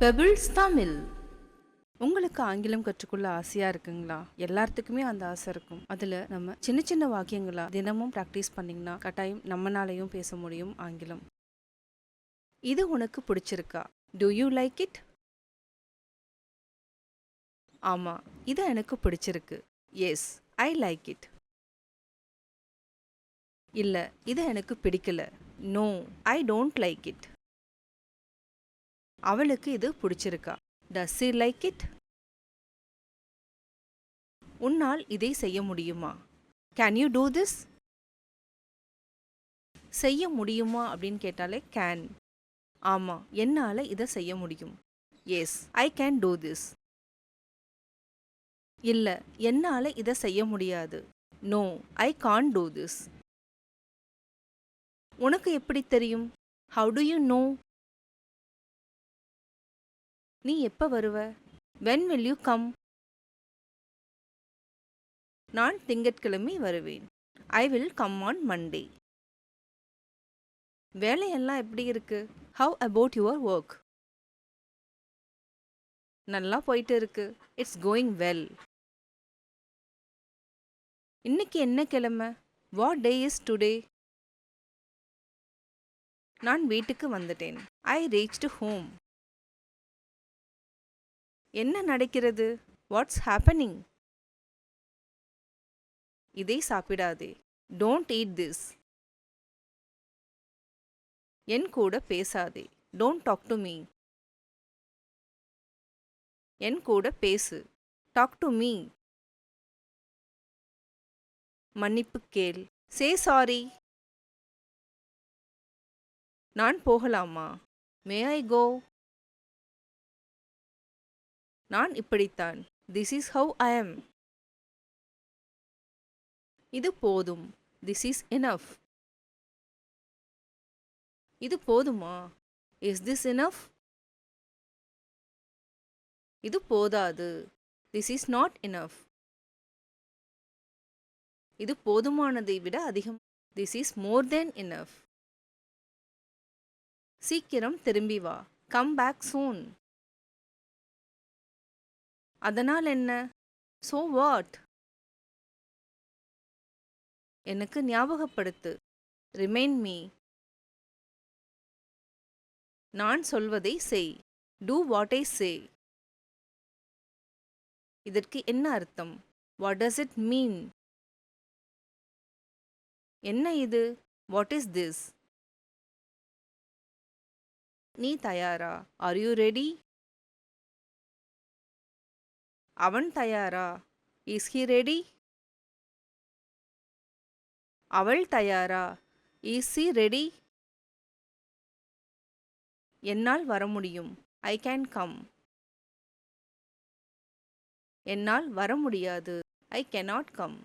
Pebbles Tamil உங்களுக்கு ஆங்கிலம் கற்றுக்கொள்ள ஆசையா இருக்குங்களா? எல்லாத்துக்குமே அந்த ஆசை இருக்கும். அதுல நம்ம சின்ன சின்ன வாக்கியங்களா தினமும் ப்ராக்டிஸ் பண்ணீங்கன்னா கட்டாயம் நம்மனாலையும் பேச முடியும் ஆங்கிலம். இது உனக்கு பிடிச்சிருக்கா? டு யூ லைக் இட் ஆமா இது எனக்கு பிடிச்சிருக்கு. எஸ் ஐ லைக் இட் இல்ல இது எனக்கு பிடிக்கல. No I don't like it அவளுக்கு இது பிடிச்சிருக்கா. டஸ் இ லைக் இட் உன்னால் இதை செய்ய முடியுமா? கேன் யூ டூ திஸ் செய்ய முடியுமா அப்படின்னு கேட்டாலே கேன் ஆமாம் என்னால் இதை செய்ய முடியும். Yes I can do this இல்லை என்னால் இதை செய்ய முடியாது. No I can't do this உனக்கு எப்படி தெரியும்? ஹவு டு யூ நோ நீ எப்போ வருவ? வென் வில் யூ கம் நான் திங்கட்கிழமை வருவேன். I will come on Monday வேலையெல்லாம் எப்படி இருக்கு? ஹவ் அபவுட் யுவர் ஒர்க் நல்லா போயிட்டு இருக்கு. இட்ஸ் கோயிங் வெல் இன்னைக்கு என்ன கிழமை? வாட் டே இஸ் டுடே நான் வீட்டுக்கு வந்துட்டேன். ஐ ரீச்டு ஹோம் என்ன நடக்கிறது? வாட்ஸ் ஹேப்பனிங் இதை சாப்பிடாதே. டோன்ட் ஈட் திஸ் என் கூட பேசாதே. டோன்ட் டாக் டு மீ என் கூட பேசு. டாக் டு மீ மன்னிப்பு கேள். சே சாரி நான் போகலாமா? மே ஐ கோ நான் இப்படித்தான். This is how I am இது போதும். திஸ் இஸ் எனஃப் இது போதுமா? இஸ் திஸ் எனஃப் இது போதாது. திஸ் இஸ் நாட் எனஃப் இது போதுமானதை விட அதிகம். This is more than enough சீக்கிரம் திரும்பி வா. கம் பேக் சூன் அதனால் என்ன? சோ வாட் எனக்கு ஞாபகப்படுத்து. ரிமைன் மீ நான் சொல்வதை செய். டூ வாட் ஐ சே இதற்கு என்ன அர்த்தம்? வாட் டஸ் இட் மீன் என்ன இது? வாட் இஸ் திஸ் நீ தயாரா? ஆர் யூ ரெடி அவன் தயாரா? இஸ் ஹி ரெடி அவள் தயாரா? இஸ் ஹி ரெடி என்னால் வர முடியும். ஐ கேன் கம் என்னால் வர முடியாது. ஐ கெனாட் கம்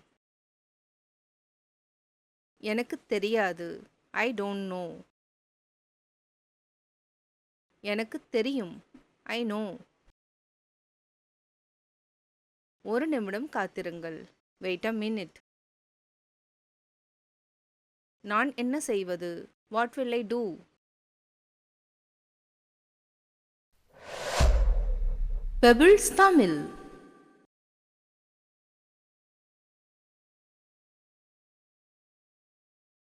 எனக்கு தெரியாது. ஐ டோன்ட் நோ எனக்கு தெரியும். ஐ நோ ஒரு நிமிடம் காத்திருங்கள். வெயிட் அ மினிட் நான் என்ன செய்வது? What will I do pebbles Tamil